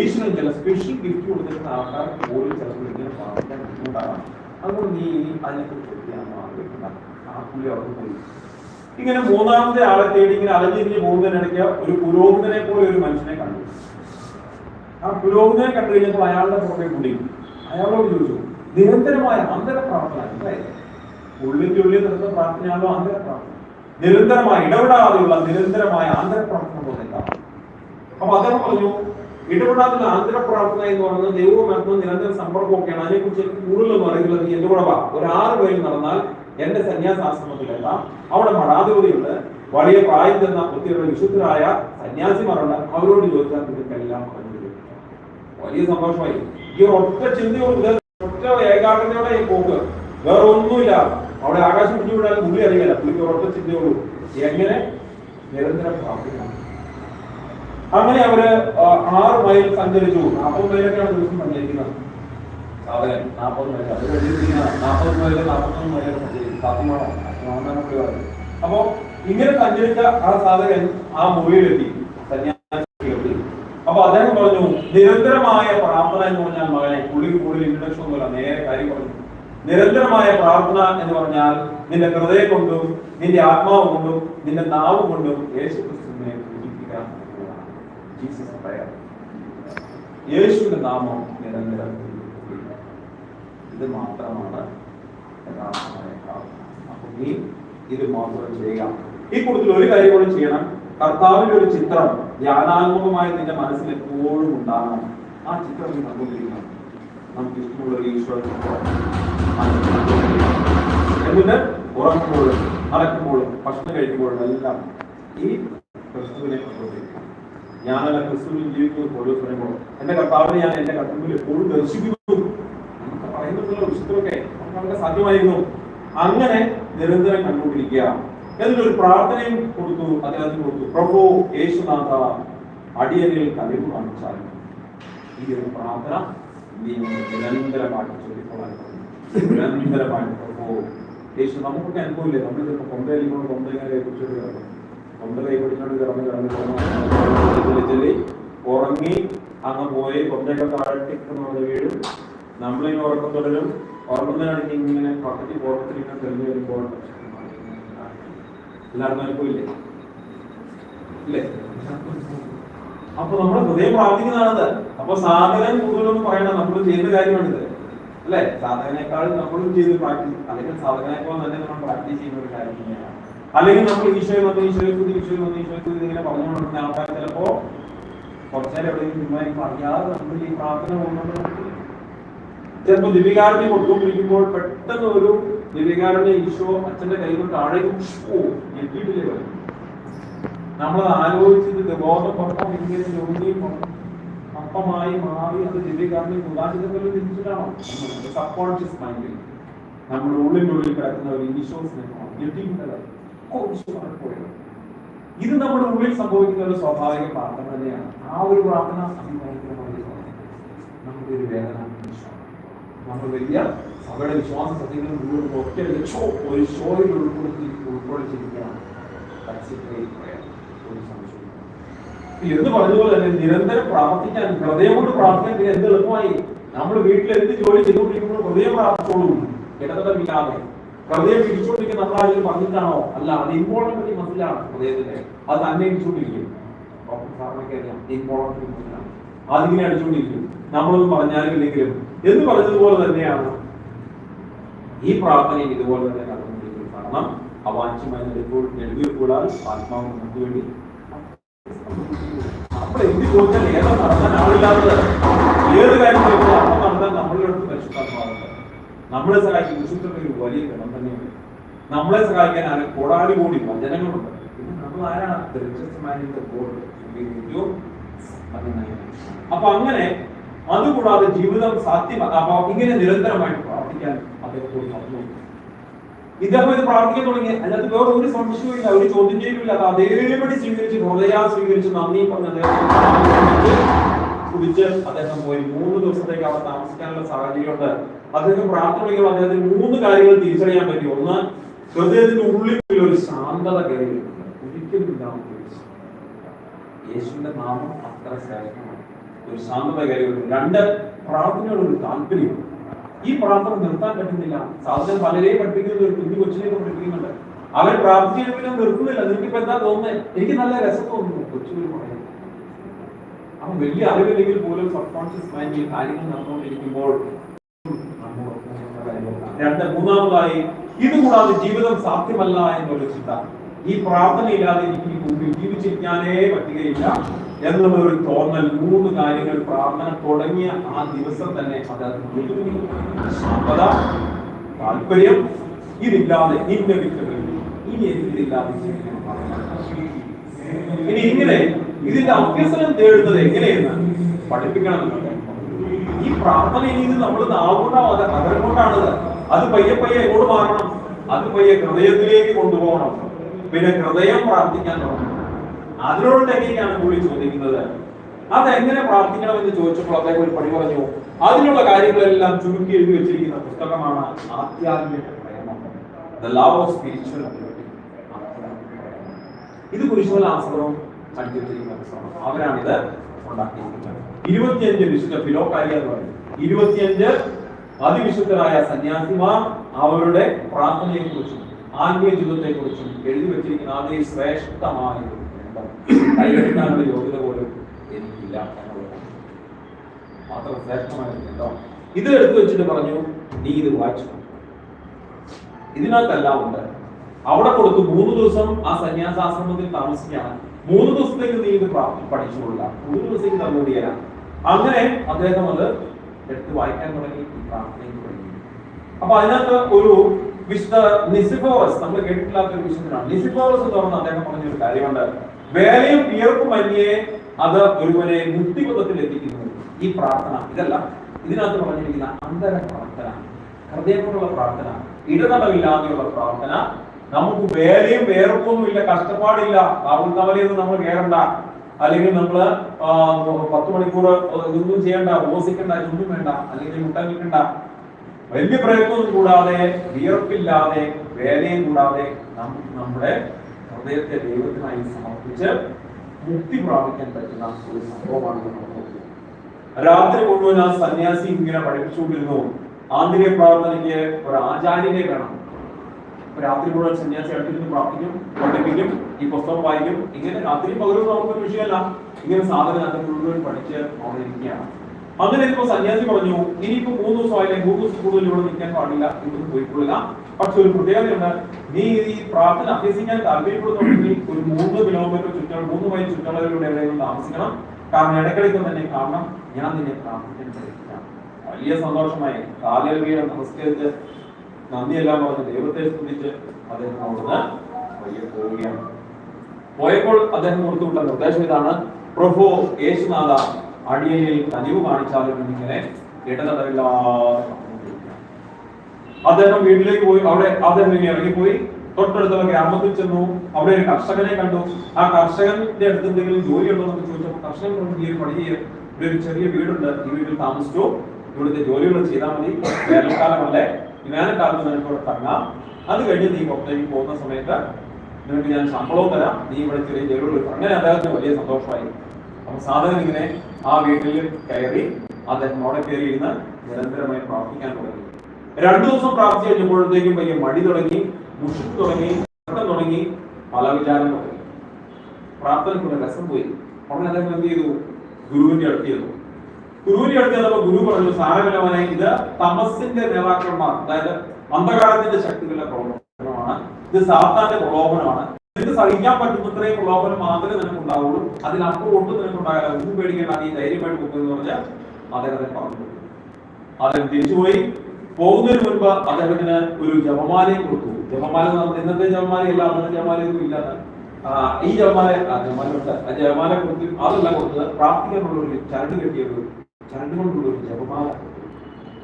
ഈശ്വരൻ ചില സ്പെഷ്യൽ ഗിഫ്റ്റ് കൊടുത്തിരുന്ന ആൾക്കാർ പോലും ചിലപ്പോൾ ഇങ്ങനെ പ്രാർത്ഥിക്കാൻ ബുദ്ധിമുട്ടാണ്. അതുകൊണ്ട് നീ ഇനി അതിനെക്കുറിച്ച് ആഗ്രഹിക്കുന്ന ആ പുള്ളി പോയി. ഇങ്ങനെ മൂന്നാമത്തെ ആളെ തേടി ഇങ്ങനെ അലഞ്ഞിരിഞ്ഞ് പോകുന്നതിനിടയ്ക്ക് ഒരു പുരോഹിതനെ പോലെ ഒരു മനുഷ്യനെ കണ്ടു. ആ പുരോഹിതനെ കണ്ടു കഴിഞ്ഞപ്പോൾ അയാളുടെ പുറകെ കൂടി അയാളോട് ചോദിച്ചു നിരന്തരമായ അന്തര പ്രാർത്ഥന എന്തായാലും ഉള്ളിന്റെ ഉള്ളിൽ നടത്തുന്ന പ്രാർത്ഥനയാണോ അന്തര പ്രാർത്ഥന നിരന്തരമായ ഇടപെടാതെയുള്ള നിരന്തരമായ അന്തര പ്രാർത്ഥന പോലെ എന്താണ് അപ്പൊ അദ്ദേഹം പറഞ്ഞു ഇടപെടാത്ത ആന്തരപ്രാർത്ഥന എന്ന് പറയുന്നത് ദൈവവും മരണവും നിരന്തര സമ്പർക്കമൊക്കെയാണ്. അതിനെക്കുറിച്ച് എനിക്ക് കൂടുതലൊന്നും അറിയില്ല നീ എന്റെ കൂടെ വാ? ഒരു ആറ് പേര് നടന്നാൽ എന്റെ സന്യാസാശ്രമത്തിലെല്ലാം അവിടെ മഠാധിപതിയുണ്ട്. വലിയ പ്രായം ചെന്ന ഒത്തിരി വിശുദ്ധരായ സന്യാസിമാരുണ്ട്. അവരോട് ചോദിച്ചാൽ നിങ്ങൾക്കെല്ലാം പറഞ്ഞു വലിയ സന്തോഷമായി. ഈ ഒറ്റ ചിന്തയോട് ഒറ്റ ഏകാഗ്രതയോടെ പോക്ക്. വേറെ ഒന്നുമില്ല. അവിടെ ആകാശം പിടിച്ചു വിടാൻ പുള്ളി അറിയില്ല. പുള്ളിക്ക് ഒറ്റ ചിന്തയോട്. എങ്ങനെ? നിരന്തരം പ്രാർത്ഥിക്കണം. അങ്ങനെ അവർ ആറ് മൈൽ സഞ്ചരിച്ചു. നാൽപ്പത് മൈലൊക്കെയാണ് ദിവസം സഞ്ചരിക്കുന്നത് സാധകൻ നാൽപ്പത് മൈൽ. നാൽപ്പത് മൈൽ നാൽപ്പത്തൊന്ന് മൈലൊക്കെ അപ്പോ ഇങ്ങനെ സഞ്ചരിച്ച ആ സാധകൻ ആ മുറിയിലെത്തി. സന്യാസിയിലെത്തി അപ്പൊ അദ്ദേഹം പറഞ്ഞു നിരന്തരമായ പ്രാർത്ഥന എന്ന് പറഞ്ഞാൽ മകനെ കുളി കൂടുതൽ ഇൻട്രഡക്ഷൻ ഒന്നുമില്ല നേരെ കാര്യം പറഞ്ഞു. നിരന്തരമായ പ്രാർത്ഥന എന്ന് പറഞ്ഞാൽ നിന്റെ ഹൃദയം കൊണ്ടും നിന്റെ ആത്മാവ് കൊണ്ടും നിന്റെ നാവ് കൊണ്ടും യേശു. Jesus prayer. യേശുവിന്റെ നാമം നിരന്തരം. ഇത് മാത്രമാണ് അപ്പൊ നീ ഇത് മാത്രം ചെയ്യുക ഈ കൂടുതൽ ഒരു കാര്യം കൂടി ചെയ്യണം. കർത്താവിന്റെ ഒരു ചിത്രം ധ്യാനാത്മകമായി നിന്റെ മനസ്സിൽ എപ്പോഴും ഉണ്ടാകണം. ആ ചിത്രം നീ കണ്ടുകൊണ്ടിരിക്കണം. നമുക്ക് ഇഷ്ടമുള്ള ഒരു ഈശ്വര ചിത്രം. എന്നിട്ട് ഉറങ്ങുമ്പോഴും നടക്കുമ്പോഴും ഭക്ഷണം കഴിക്കുമ്പോഴും എല്ലാം ഈ ക്രിസ്തുവിനെ കണ്ടുകൊണ്ടിരിക്കണം. ഞാനല്ല ക്രിസ്തുവിൽ ജീവിക്കുന്നത് പോലും പറയുമ്പോൾ എന്റെ കർത്താവിനെ ഞാൻ എന്റെ കർത്തമ്പിൽ എപ്പോഴും ദർശിക്കുന്നു നമുക്ക് പറയുന്നുണ്ടല്ലോ വിശുദ്ധമൊക്കെ നമുക്ക് സാധ്യമായിരുന്നു. അങ്ങനെ നിരന്തരം കണ്ടുകൊണ്ടിരിക്കുക. എന്നിട്ടൊരു പ്രാർത്ഥനയും കൊടുത്തു അദ്ദേഹത്തിന് കൊടുത്തു. പ്രഭു യേശുനാഥ അടിയനിൽ കഴിവ് കാണിച്ചാൽ ഈ ഒരു പ്രാർത്ഥന നിരന്തരമായിട്ട് ചൊല്ലിക്കൊള്ളാൻ നിരന്തരമായിട്ട് പ്രഭു യേശു നമുക്കൊക്കെ അനുഭവമില്ലേ? നമ്മൾ ചിലപ്പോൾ കൊന്തയിലിക്കൊണ്ട് കൊന്തയിങ്ങനെ കൊന്ത കൈ പിടിച്ചോണ്ട് കിടന്ന് കിടന്ന് ഉറങ്ങി അങ്ങ് പോയി. കൊന്തയൊക്കെ താഴ്ത്തിക്കുന്ന വീഴും നമ്മളിങ്ങനെ ഉറക്കം തുടരും. ഉറങ്ങുന്നതാണെങ്കിൽ ഇങ്ങനെ പക്കത്തിൽ പോക്കത്തിൽ ഇങ്ങനെ തെളിഞ്ഞു വരുമ്പോൾ എല്ലാവർക്കും അനുഭവില്ലേ ഇല്ലേ? അപ്പൊ നമ്മൾ ഹൃദയം പ്രാർത്ഥിക്കുന്നതാണത്. അപ്പൊ സാധകൻ കൂടുതലൊന്നും പറയണം നമ്മൾ ചെയ്യുന്ന കാര്യമാണിത്. അല്ലെ? സാധകനേക്കാൾ നമ്മളും ചെയ്ത് പ്രാക്ടീസ് അല്ലെങ്കിൽ സാധകനേക്കാൾ തന്നെ നമ്മൾ പ്രാക്ടീസ് ചെയ്യുന്ന ഒരു കാര്യം തന്നെയാണ്. അല്ലെങ്കിൽ നമ്മൾ ഈശോയെ വന്ന് ഈശോയെ കുതി ഈശോയെ വന്ന് ഈശോയെ കുതി ഇങ്ങനെ പറഞ്ഞുകൊണ്ടിരുന്ന ആൾക്കാർ ചിലപ്പോ കുറച്ചേരം എവിടെയെങ്കിലും തീരുമാനിക്കും അറിയാതെ നമ്മൾ ഈ പ്രാർത്ഥന കൊണ്ടുകൊണ്ട് ചിലപ്പോ ദിവികാരനെ കൊടുത്തുകൊണ്ടിരിക്കുമ്പോൾ പെട്ടെന്ന് ഒരു ദിവികാരനെ ഈശോ അച്ഛന്റെ കയ്യിൽ കൊണ്ട് താഴേക്ക് ഓ ഞെട്ടിയിട്ടില്ലേ വരും. നമ്മൾ ആലോചിച്ചത് ബോധം പുറത്തം ഇങ്ങനെ ജോലിയും അപ്പമായി മാറി അത് ദിവ്യകാരനെ ഉദാഹരണത്തിൽ തിരിച്ചിട്ടാണോ സബ് കോൺഷ്യസ് മൈൻഡിൽ നമ്മുടെ ഉള്ളിനുള്ളിൽ കിടക്കുന്ന ഒരു ഈശോ സ്നേഹമാണ്. പോയത് ഇത് നമ്മുടെ ഉള്ളിൽ സംഭവിക്കുന്ന ഒരു സ്വാഭാവിക പ്രാർത്ഥന തന്നെയാണ്. ആ ഒരു പ്രാർത്ഥന ഒരു വേദന നമ്മൾ വലിയ അവരുടെ വിശ്വാസ സത്യങ്ങൾ മുഴുവൻ ഒറ്റ ലക്ഷോ ഒരു ഷോയിൽ ഉൾപ്പെടുത്തി ഉൾക്കൊള്ളിച്ചിരിക്കുകയാണ്. എന്ന് പറഞ്ഞതുപോലെ തന്നെ നിരന്തരം പ്രാർത്ഥിക്കാൻ ഹൃദയം കൊണ്ട് പ്രാർത്ഥിക്കാൻ എന്ത് എളുപ്പമായി? നമ്മൾ വീട്ടിൽ എന്ത് ജോലി ചെയ്തുകൊണ്ടിരിക്കുമ്പോൾ ഹൃദയം പ്രാർത്ഥിച്ചോളൂ. ഇടതടമില്ലാതെ ഹൃദയം പിടിച്ചുകൊണ്ടിരിക്കുന്ന നമ്മൾ അതിൽ പറഞ്ഞിട്ടാണോ അല്ല അത് ഇമ്പോർട്ടന്റ് മസിലാണ് ഹൃദയത്തിന്റെ. അത് തന്നെ ഇടിച്ചുകൊണ്ടിരിക്കും അതിങ്ങനെ അടിച്ചുകൊണ്ടിരിക്കും. നമ്മളൊന്നും പറഞ്ഞാലും ഇല്ലെങ്കിലും എന്ന് പറഞ്ഞതുപോലെ തന്നെയാണ് ഈ പ്രാർത്ഥനയും ഇതുപോലെ തന്നെ നടന്നുകൊണ്ടിരിക്കുന്നത്. കാരണം അവാച്യമായി നൽകിയപ്പോഴാൽ ആത്മാവ് നമുക്ക് വേണ്ടി. അപ്പോൾ എന്ത് ചോദിച്ചാൽ ഏതാ നടത്താൻ ആളില്ലാത്തത് ഏത് കാര്യം ചോദിച്ചാൽ അപ്പം നടത്താൻ നമ്മളുടെ അടുത്ത് പരിശുദ്ധാത്മാവുണ്ട് നമ്മളെ സഹായിക്കും വിശുദ്ധന്റെ ഒരു വലിയ ഗണം തന്നെയാണ്. നമ്മളെ സഹായിക്കാൻ ആരും? കോടാടി കോടി വചനങ്ങളുണ്ട്. പിന്നെ നമ്മൾ ആരാണ്. അപ്പൊ അങ്ങനെ അതുകൂടാതെ ജീവിതം സാധ്യം. അപ്പൊ ഇങ്ങനെ നിരന്തരമായിട്ട് പ്രാർത്ഥിക്കാൻ അദ്ദേഹത്തോട് പറഞ്ഞു ഇദ്ദേഹം ഇത് പ്രാർത്ഥിക്കാൻ തുടങ്ങി. അതിനകത്ത് വേറെ ഒരു സംശയവുമില്ല ഒരു ചോദ്യം ചെയ്യലുമില്ല അത് അതേപടി സ്വീകരിച്ച് ഹൃദയ സ്വീകരിച്ച് നന്ദി പറഞ്ഞ് അദ്ദേഹം കുടിച്ച് അദ്ദേഹം പോയി. മൂന്ന് ദിവസത്തേക്ക് അവിടെ താമസിക്കാനുള്ള സാഹചര്യമുണ്ട്. അദ്ദേഹം പ്രാർത്ഥന വിളിക്കുമ്പോൾ അദ്ദേഹത്തിന് മൂന്ന് കാര്യങ്ങൾ തിരിച്ചറിയാൻ പറ്റി. ഒന്ന് ഹൃദയത്തിന്റെ ഉള്ളിൽ ഒരു ശാന്തത കയറി ഒരിക്കലും യേശുവിന്റെ നാമം അത്ര ശ്രേഷ്ഠമാണ്. ഒരു ശാന്തത കയറി രണ്ട് പ്രാർത്ഥന ഒരു താല്പര്യം. ഈ പ്രാർത്ഥന നിർത്താൻ പറ്റുന്നില്ല. സാധനം പലരെയും പഠിപ്പിക്കുന്നത് ഒരു കുഞ്ഞു കൊച്ചിനെ പഠിപ്പിക്കുന്നുണ്ട്. അവൻ പ്രാർത്ഥിച്ചെങ്കിലും നിർത്തുന്നില്ല. നിനക്കിപ്പോ എന്താ തോന്നുന്നത് എനിക്ക് നല്ല രസം തോന്നുന്നു. കൊച്ചുകൾ പറയുന്നത് അവൻ വലിയ അറിവില്ലെങ്കിൽ പോലും സബ് കോൺഷ്യസ് മൈൻഡിൽ കാര്യങ്ങൾ നടന്നുകൊണ്ടിരിക്കുമ്പോൾ. രണ്ട് മൂന്നാമതായി ഇതുകൂടാതെ ജീവിതം സാധ്യമല്ല എന്നുള്ള ചിന്ത. ഈ പ്രാർത്ഥനയില്ലാതെ എനിക്ക് ഭൂമിയിൽ ജീവിച്ചിരിക്കാനേ പറ്റുകയില്ല എന്നുള്ള ഒരു തോന്നൽ മൂന്ന് കാര്യങ്ങൾ പ്രാർത്ഥന തുടങ്ങിയ ആ ദിവസം തന്നെ അത് താല്പര്യം ഇതില്ലാതെ ഇന്നവിക്കബിൾ ഇനി ഇങ്ങനെ ഇതിന്റെ അഭ്യസനം തേടുന്നത് എങ്ങനെയെന്ന് പഠിപ്പിക്കണം. ഈ പ്രാർത്ഥനയിൽ നിന്ന് നമ്മൾ നാവുകൊണ്ടാവും അത് അതരം കൊണ്ടാണത് അത് പയ്യെ പയ്യെ എങ്ങോട്ട് മാറണം. അത് പയ്യെ ഹൃദയത്തിലേക്ക് കൊണ്ടുപോകണം. പിന്നെ ഹൃദയം പ്രാർത്ഥിക്കാൻ തുടങ്ങണം. അതിനോട് ടെക്നിക്കാണ് കൂടി ചോദിക്കുന്നത്. അതെങ്ങനെ പ്രാർത്ഥിക്കണമെന്ന് ചോദിച്ചപ്പോൾ അദ്ദേഹം ഒരു പണി പറഞ്ഞു അതിനുള്ള കാര്യങ്ങളെല്ലാം ചുരുക്കി എഴുതി വെച്ചിരിക്കുന്ന പുസ്തകമാണ് ഓഫ് സ്പിരിച്വൽ ഇത് കുരിശുമല അവരാണിത് ഉണ്ടാക്കിയിരിക്കുന്നത്. ഇരുപത്തിയഞ്ച് വിശുദ്ധ ഫിലോക്കാരി എന്ന് ഇരുപത്തിയഞ്ച് അതിവിശുദ്ധരായ സന്യാസിമാർ അവരുടെ പ്രാർത്ഥനയെ കുറിച്ചും ആത്മീയ ജീവിതത്തെ കുറിച്ചും എഴുതി വെച്ചിരിക്കുന്ന അതേ ശ്രേഷ്ഠമായ കൈയെടുക്കാനുള്ള യോഗ്യത പോലും എനിക്കില്ല എന്നുള്ളതാണ് അത്ര ശ്രേഷ്ഠമായ ഇത് എടുത്തു വെച്ചിട്ട് പറഞ്ഞു നീ ഇത് വായിച്ചു. ഇതിനകത്തെല്ലാം ഉണ്ട്. അവിടെ കൊടുത്തു മൂന്ന് ദിവസം ആ സന്യാസാശ്രമത്തിൽ താമസിക്കാൻ. മൂന്ന് ദിവസത്തേക്ക് നീ ഇത് പഠിച്ചുകൊള്ളുക മൂന്ന് ദിവസത്തേക്ക് തന്നോട് അങ്ങനെ അദ്ദേഹം അത് എടുത്ത് വായിക്കാൻ തുടങ്ങി. പ്രാർത്ഥനയ്ക്ക് തുടങ്ങി. അപ്പൊ അതിനകത്ത് ഒരു വിശുദ്ധ നിസിഫോറസ് നമ്മൾ കേട്ടിട്ടില്ലാത്ത ഒരു വിശുദ്ധനാണ്. നിസിഫോറസ് എന്ന് അദ്ദേഹം പറഞ്ഞ ഒരു കാര്യമുണ്ട്. വേലയും വിയർപ്പും അന്യേ അത് ഒരുവനെ മുക്തിപഥത്തിൽ എത്തിക്കുന്നു. ഈ പ്രാർത്ഥന ഇതല്ല ഇതിനകത്ത് പറഞ്ഞിരിക്കുന്ന അന്തര പ്രാർത്ഥന ഹൃദയത്തോടുള്ള പ്രാർത്ഥന ഇടതടവില്ലാതെയുള്ള പ്രാർത്ഥന. നമുക്ക് വേലയും വേർപ്പൊന്നുമില്ല കഷ്ടപ്പാടില്ല. രാഹുൽ കവലയൊന്നും നമ്മൾ കയറണ്ട അല്ലെങ്കിൽ നമ്മൾ പത്ത് മണിക്കൂർ ഇതൊന്നും ചെയ്യണ്ട ഉപസിക്കണ്ട ഇതൊന്നും വേണ്ട അല്ലെങ്കിൽ മുട്ട നിൽക്കണ്ട വലിയ പ്രയത്നമൊന്നും കൂടാതെ വിയർപ്പില്ലാതെ വേദനയും കൂടാതെ നമ്മുടെ ഹൃദയത്തെ ദൈവത്തിനായി സമർപ്പിച്ച് മുക്തി പ്രാപിക്കാൻ പറ്റുന്ന ഒരു സംഭവമാണ് നമ്മൾ. രാത്രി മുഴുവൻ ആ സന്യാസി ഇങ്ങനെ പഠിപ്പിച്ചുകൊണ്ടിരുന്നു. ആന്തരിക പ്രാർത്ഥനയ്ക്ക് ഒരു ആചാര്യനെ വേണം. രാത്രി മുഴുവൻ സന്യാസി അടുത്തിരുന്ന് പ്രാർത്ഥിക്കും പഠിപ്പിക്കും ഈ പുസ്തകം വായിക്കും. ഇങ്ങനെ രാത്രി പകലും നമുക്കൊരു വിഷയമല്ല. ഇങ്ങനെ സാധനം അത് മുഴുവൻ പഠിച്ച് അവിടെ അങ്ങനെ ഇപ്പൊ സന്യാസി പറഞ്ഞു ഇനിയിപ്പോ മൂന്ന് ദിവസം ആയില്ലേ മൂന്ന് ദിവസം കൂടുതൽ ഇവിടെ നിൽക്കാൻ പാടില്ല. ഇവിടുന്ന് പോയിക്കൊള്ളുക. പക്ഷെ ഒരു പ്രത്യേകതയുണ്ട് നീ ഈ പ്രാർത്ഥന അഭ്യസിക്കാൻ താല്പര്യപ്പെടുന്നുണ്ടെങ്കിൽ ഒരു മൂന്ന് കിലോമീറ്റർ ചുറ്റളവ് മൂന്ന് മൈൽ ചുറ്റളവിലൂടെ എവിടെയെങ്കിലും താമസിക്കണം. കാരണം ഇടയ്ക്കിടയ്ക്ക് തന്നെ കാരണം ഞാൻ നിന്നെ പ്രാർത്ഥിക്കാൻ പഠിക്കാം വലിയ സന്തോഷമായി. കാലിൽ വീഴ നമസ്കരിച്ച് നന്ദിയെല്ലാം പറഞ്ഞ് ദൈവത്തെ സ്തുതിച്ച് അദ്ദേഹം അവിടുന്ന് വയ്യ പോവുകയാണ്. പോയപ്പോൾ അദ്ദേഹം കൊടുത്തുവിട്ട നിർദ്ദേശം ഇതാണ് പ്രഭു യേശുനാഥ അടിയനിൽ കനിവ് കാണിച്ചാലും എന്നിങ്ങനെ ഇടതടവില്ലാതെ അദ്ദേഹം വീട്ടിലേക്ക് പോയി അവിടെ അദ്ദേഹം ഇനി ഇറങ്ങിപ്പോയി. തൊട്ടടുത്തുള്ള ഗ്രാമത്തിൽ ചെന്നു അവിടെ ഒരു കർഷകനെ കണ്ടു. ആ കർഷകന്റെ അടുത്ത് എന്തെങ്കിലും ജോലി ഉണ്ടോ എന്ന് ചോദിച്ചപ്പോൾ കർഷകൻ ഒരു പണി ചെയ്യും ഇവിടെ ഒരു ചെറിയ വീടുണ്ട് ഈ വീട്ടിൽ താമസിച്ചു. ഇവിടുത്തെ ജോലികൾ ചെയ്താൽ മതി. വേനൽക്കാലമല്ലേ വേനൽക്കാലത്ത് നിനക്ക് ഇവിടെ തങ്ങാം. അത് കഴിഞ്ഞ് നീ പുറത്തേക്ക് പോകുന്ന സമയത്ത് നിനക്ക് ഞാൻ ശമ്പളവും തരാം. നീ ഇവിടെ ചെറിയ ജോലികൾ അങ്ങനെ അദ്ദേഹത്തിന് വലിയ സന്തോഷമായി. അപ്പൊ സാധനം ഇങ്ങനെ ആ വീട്ടിൽ കയറി അദ്ദേഹം അവിടെ കയറി ഇരുന്ന് നിരന്തരമായി പ്രാർത്ഥിക്കാൻ തുടങ്ങി. രണ്ടു ദിവസം പ്രാർത്ഥിച്ചു കഴിഞ്ഞപ്പോഴത്തേക്കും വലിയ മടി തുടങ്ങി മുഷിപ്പ് തുടങ്ങി തുടങ്ങി പല വിചാരം തുടങ്ങി. പ്രാർത്ഥനയ്ക്കുള്ള രസം പോയി. ഉടനെ അദ്ദേഹം എന്ത് ചെയ്തു? ഗുരുവിന്റെ അടുത്ത് ഗുരുവിന്റെ അടുത്ത് ഗുരു പറഞ്ഞു സാരമില്ലവനെ ഇത് തമസിന്റെ നേതാക്കന്മാർ അതായത് അന്ധകാരത്തിന്റെ ശക്തികളുടെ പ്രവർത്തനമാണ്. ഇത് സാത്താന്റെ പ്രലോഭനമാണ്. ഇത് സഹിക്കാൻ പറ്റുന്നത്രയും പ്രലോഭനം മാത്രമേ നിനക്ക് ഉണ്ടാവുള്ളൂ അതിനപ്പുറം ഒട്ടും നിനക്ക് ഉണ്ടാകില്ല ഒന്നും പേടിക്കേണ്ട. നീ ധൈര്യമായിട്ട് പോകുന്നു പറഞ്ഞ് അദ്ദേഹത്തെ പറഞ്ഞു. അദ്ദേഹം തിരിച്ചുപോയി. പോകുന്നതിന് മുൻപ് അദ്ദേഹത്തിന് ഒരു ജപമാലയും കൊടുത്തു. ജപമാല ഇന്നത്തെ ജപമാലയല്ല അന്നത്തെ ജപമാലയൊന്നും ഇല്ലാതെ ഈ ജപമാല ജപമാല ഉണ്ട്. ആ ജപമാല കൊടുത്ത് അതല്ല കൊടുത്തത് പ്രാർത്ഥിക്കാനുള്ള ഒരു ചരട് കെട്ടിയ ഒരു ഒരു ജപമാല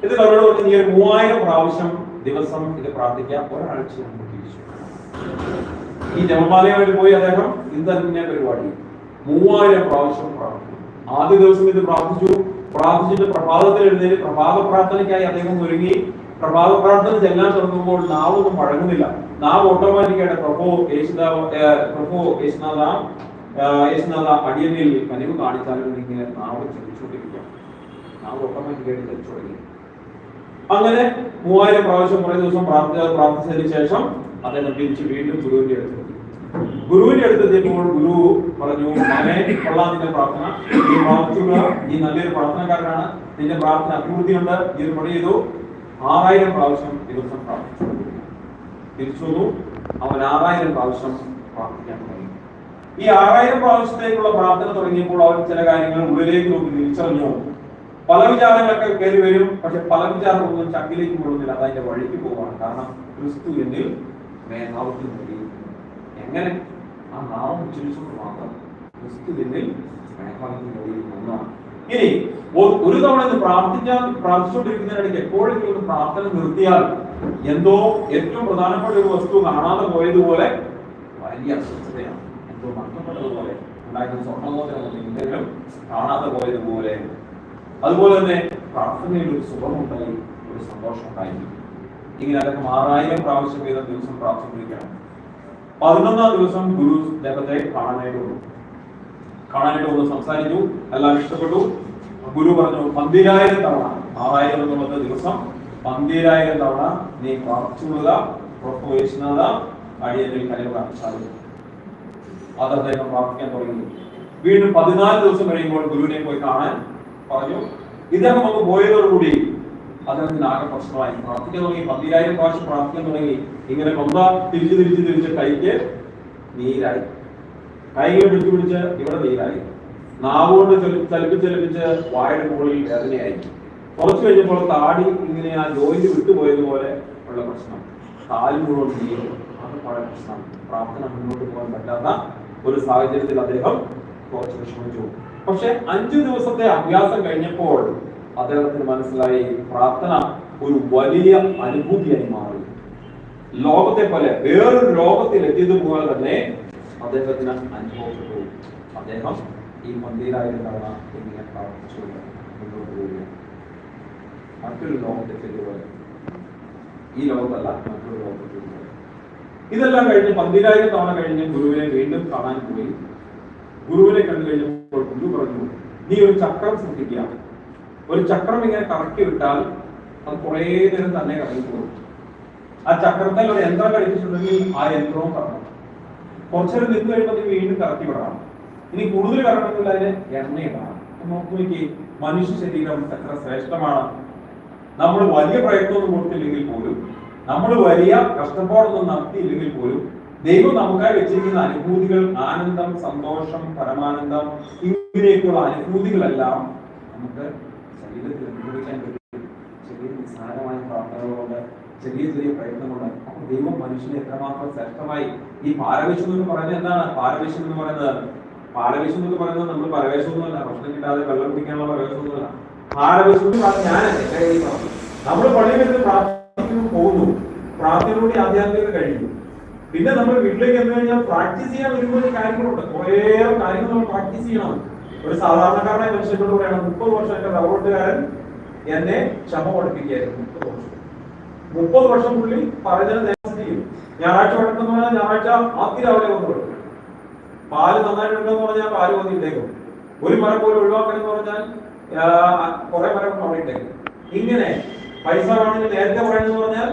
ഇത് അവരോട് പറഞ്ഞു ഈ ഒരു മൂവായിരം പ്രാവശ്യം ദിവസം ഇത് പ്രാർത്ഥിക്കാം. ഒരാഴ്ച കൊണ്ട് തിരിച്ചു. ഈ ജപമാലയുമായിട്ട് പോയി അദ്ദേഹം ഇത് തന്നെ പരിപാടി. മൂവായിരം പ്രാവശ്യം പ്രാർത്ഥിക്കും ആദ്യ ദിവസം ഇത് പ്രാർത്ഥിച്ചു. പ്രാർത്ഥിച്ചിട്ട് പ്രഭാതത്തിൽ എഴുന്നേറ്റ് പ്രഭാത പ്രാർത്ഥനയ്ക്കായി അദ്ദേഹം ഒരുങ്ങി. പ്രഭാത പ്രാർത്ഥന ചെല്ലാൻ തുടങ്ങുമ്പോൾ നാവൊന്നും വഴങ്ങുന്നില്ല. നാവ് ഓട്ടോമാറ്റിക്കായിട്ട് പ്രഭോ യേശുദാവ് പ്രഭോ യേശുനാഥ യേശുനാഥ അടിയനിൽ കനിവ് കാണിച്ചാലും ഇങ്ങനെ നാവ് ചലിച്ചുകൊണ്ടിരിക്കാം നാവ് ഓട്ടോമാറ്റിക്കായിട്ട് തിരിച്ചു തുടങ്ങി അങ്ങനെ മൂവായിരം പ്രാവശ്യം കുറേ ദിവസം പ്രാർത്ഥന പ്രാർത്ഥിച്ചതിന് ശേഷം അദ്ദേഹം തിരിച്ച് വീണ്ടും ഗുരുവിന്റെ അടുത്ത് ഗുരുവിന്റെ അടുത്തെത്തിയപ്പോൾ ഗുരു പറഞ്ഞു മകനെ കൊള്ളാം നിന്റെ പ്രാർത്ഥന. നീ പ്രാർത്ഥിക്കുക നീ നല്ലൊരു പ്രാർത്ഥനക്കാരനാണ്. നിന്റെ പ്രാർത്ഥന അഭിവൃദ്ധിയുണ്ട്. നീ ഒരു പണി ചെയ്തു. ആറായിരം പ്രാവശ്യം ദിവസം പ്രാർത്ഥിച്ചു. തിരിച്ചു വന്നു. അവൻ ആറായിരം പ്രാവശ്യം പ്രാർത്ഥിക്കാൻ തുടങ്ങി. ഈ ആറായിരം പ്രാവശ്യത്തേക്കുള്ള പ്രാർത്ഥന തുടങ്ങിയപ്പോൾ അവൻ ചില കാര്യങ്ങൾ ഉള്ളിലേക്ക് നോക്കി തിരിച്ചറിഞ്ഞു. പല വിചാരങ്ങളൊക്കെ കയറി വരും പക്ഷെ പല വിചാരങ്ങളൊന്നും ചങ്കിലേക്ക് കൊള്ളുന്നില്ല അത് അതിന്റെ വഴിക്ക് പോവാണ്. കാരണം ക്രിസ്തു എന്നിൽ മേധാവത്തിൽ നേടിയിരിക്കുന്നു എങ്ങനെ ആ നാമം ഉച്ചരിച്ചുകൊണ്ട് മാത്രം ക്രിസ്തു എന്നിൽ മേധാവത്തിൽ എന്നാണ് ഇനി ഒരു തവണ ഇത് പ്രാർത്ഥിക്കാൻ പ്രാർത്ഥിച്ചുകൊണ്ടിരിക്കുന്നതിനിടയ്ക്ക് എപ്പോഴെങ്കിലും പ്രാർത്ഥന നിർത്തിയാൽ എന്തോ ഏറ്റവും പ്രധാനപ്പെട്ട ഒരു വസ്തു കാണാതെ പോയതുപോലെ വലിയ അസ്വസ്ഥതയാണ്. എന്തോ നഷ്ടപ്പെട്ടതുപോലെ ഉണ്ടായിരുന്ന എന്തെങ്കിലും കാണാതെ പോയതുപോലെ അതുപോലെ തന്നെ പ്രാർത്ഥനയിൽ ഒരു സുഖമുണ്ടായി ഒരു സന്തോഷം ഉണ്ടായി ഇങ്ങനെ അദ്ദേഹം ആറായിരം പ്രാവശ്യം വീതം ദിവസം പ്രാർത്ഥിക്കുകയാണ് പതിനൊന്നാം ദിവസം ഗുരു അദ്ദേഹത്തെ കാണാനായിട്ട് വന്നു. കാണാനായിട്ട് വന്ന് സംസാരിച്ചു എല്ലാം ഇഷ്ടപ്പെട്ടു. ഗുരു പറഞ്ഞു പന്തിരായിരം തവണ ആറായിരം എന്നുള്ളത് ദിവസം പന്തിരായിരം തവണ നീ പ്രാർത്ഥിച്ചുകൊള്ളുക ഉറപ്പ് വഹിച്ചുന്നത് അടിയനിൽ സാധിക്കും അത് അദ്ദേഹം പ്രാർത്ഥിക്കാൻ തുടങ്ങി. വീണ്ടും പതിനാല് ദിവസം കഴിയുമ്പോൾ ഗുരുവിനെ പോയി കാണാൻ പറഞ്ഞു. ഇദ്ദേഹം ഒന്ന് പോയതോടുകൂടി അദ്ദേഹത്തിന് ആകെ പ്രശ്നമായി. പ്രാർത്ഥിക്കാൻ തുടങ്ങി. പതിനായിരം പ്രാവശ്യം പ്രാർത്ഥിക്കാൻ തുടങ്ങി. ഇങ്ങനെ കൊന്ത തിരിച്ച് തിരിച്ച് തിരിച്ച് കൈക്ക് നീരായി. കൈകൾ പിടിച്ചു പിടിച്ച് ഇവിടെ നീരായി. നാവുകൊണ്ട് ചലി- ചലിപ്പിച്ച് ചലിപ്പിച്ച് വായുടെ മുകളിൽ വേദനയായി. കുറച്ച് കഴിഞ്ഞപ്പോൾ താടി ഇങ്ങനെ ആ ജോയിന്റ് വിട്ടുപോയതുപോലെ ഉള്ള പ്രശ്നം. കാൽ മുഴുവൻ നീരും. അത് വളരെ പ്രശ്നം. പ്രാർത്ഥന മുന്നോട്ട് പോകാൻ പറ്റാത്ത ഒരു സാഹചര്യത്തിൽ അദ്ദേഹം കുറച്ച് വിഷമിച്ചു. പക്ഷെ അഞ്ചു ദിവസത്തെ അഭ്യാസം കഴിഞ്ഞപ്പോൾ അദ്ദേഹത്തിന് മനസ്സിലായി പ്രാർത്ഥന ഒരു വലിയ അനുഭൂതിയായി മാറി. ലോകത്തെ പോലെ വേറൊരു ലോകത്തിൽ എത്തിയതുപോലെ തന്നെ അദ്ദേഹത്തിന് അനുഭവപ്പെട്ടു. അദ്ദേഹം ഈ മന്ദിരായിരം തവണ ഇങ്ങനെ പ്രാർത്ഥിച്ചു മുന്നോട്ട് പോവുകയാണ്. മറ്റൊരു ലോകത്തെത്തിയതുപോലെ ഈ ലോകത്തല്ല മറ്റൊരു ലോകത്തെത്തിയതുപോലെ ഇതെല്ലാം കഴിഞ്ഞ് പന്തിരായിരം തവണ കഴിഞ്ഞ് ഗുരുവിനെ വീണ്ടും കാണാൻ പോയി. ഗുരുവിനെ കണ്ടു കഴിഞ്ഞപ്പോൾ ഗുരു പറഞ്ഞു നീ ഒരു ചക്രം സൃഷ്ടിക്കുക. ഒരു ചക്രം ഇങ്ങനെ കറക്കി വിട്ടാൽ അത് കുറേ നേരം തന്നെ കറങ്ങി പോകും ആ ചക്രത്തിൽ ഒരു യന്ത്രം കഴിച്ചിട്ടുണ്ടെങ്കിൽ ആ യന്ത്രവും കറങ്ങും. കുറച്ചേരം നിന്ന് കഴിയുമ്പോൾ നീ വീണ്ടും കറക്കി വിടണം. ഇനി കൂടുതൽ കറങ്ങണമെങ്കിൽ അതിന് എണ്ണയിടണം നോക്കി മനുഷ്യ ശരീരം എത്ര ശ്രേഷ്ഠമാണ്. നമ്മൾ വലിയ പ്രയത്നമൊന്നും കൊടുത്തില്ലെങ്കിൽ പോലും നമ്മൾ വലിയ കഷ്ടപ്പാടൊന്നും നടത്തിയില്ലെങ്കിൽ പോലും ദൈവം നമുക്കായി വെച്ചിരിക്കുന്ന അനുഭൂതികൾ ആനന്ദം സന്തോഷം പരമാനന്ദം ഇങ്ങനെയൊക്കെയുള്ള അനുഭൂതികളെല്ലാം നമുക്ക് ശരീരത്തിൽ അനുഭവിക്കാൻ പറ്റും. ചെറിയ നിസ്സാരമായ പ്രാർത്ഥനകളുണ്ട് ചെറിയ ചെറിയ പ്രയത്നമുണ്ട് അപ്പൊ ദൈവം മനുഷ്യനെ എത്രമാത്രം ശക്തമായി ഈ പാരവേശം എന്ന് പറയുന്നത് എന്താണ്? പാരവേശം എന്ന് പറയുന്നത് പാരവേശം എന്ന് പറയുന്നത് നമ്മൾ പരവേശമൊന്നുമല്ല ഭക്ഷണം കിട്ടാതെ വെള്ളം കുടിക്കാനുള്ള പരവേശമൊന്നുമല്ല പാരവേശം എന്ന് പറഞ്ഞാൽ നമ്മൾ പള്ളിയിൽ പ്രാർത്ഥിക്കുന്നു പോകുന്നു. പ്രാർത്ഥനയിലൂടെ ആധ്യാത്മികത കഴിയുന്നു പിന്നെ നമ്മൾ വീട്ടിലേക്ക് എന്ന് കഴിഞ്ഞാൽ പ്രാക്ടീസ് ചെയ്യാൻ ഒരുപാട് കാര്യങ്ങളുണ്ട്. കുറേ കാര്യങ്ങൾ നമ്മൾ പ്രാക്ടീസ് ചെയ്യണം. ഒരു സാധാരണക്കാരനായ മനുഷ്യനോട് പറയണം മുപ്പത് വർഷം എന്റെ റബ്ബോട്ടുകാരൻ എന്നെ ക്ഷമ പഠിപ്പിക്കുകയായിരുന്നു മുപ്പത് വർഷം. മുപ്പത് വർഷം പുള്ളി പറയുന്നതിന് നേരം ചെയ്യും. ഞായറാഴ്ച വഴക്കെന്ന് പറഞ്ഞാൽ ഞായറാഴ്ച ആദ്യ രാവിലെ വന്ന് കൊടുക്കും. പാൽ നന്നായിട്ട് ഉണ്ടെന്ന് പറഞ്ഞാൽ പാൽ വന്നിട്ടേക്കും ഒരു മരം പോലും ഒഴിവാക്കണമെന്ന് പറഞ്ഞാൽ കുറെ മരം അവിടെ ഇങ്ങനെ പൈസ വേണമെങ്കിൽ നേരത്തെ പറയണമെന്ന് പറഞ്ഞാൽ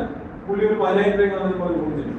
പുള്ളി ഒരു പതിനായിരം രൂപ ചോദിച്ചിട്ടുണ്ട്.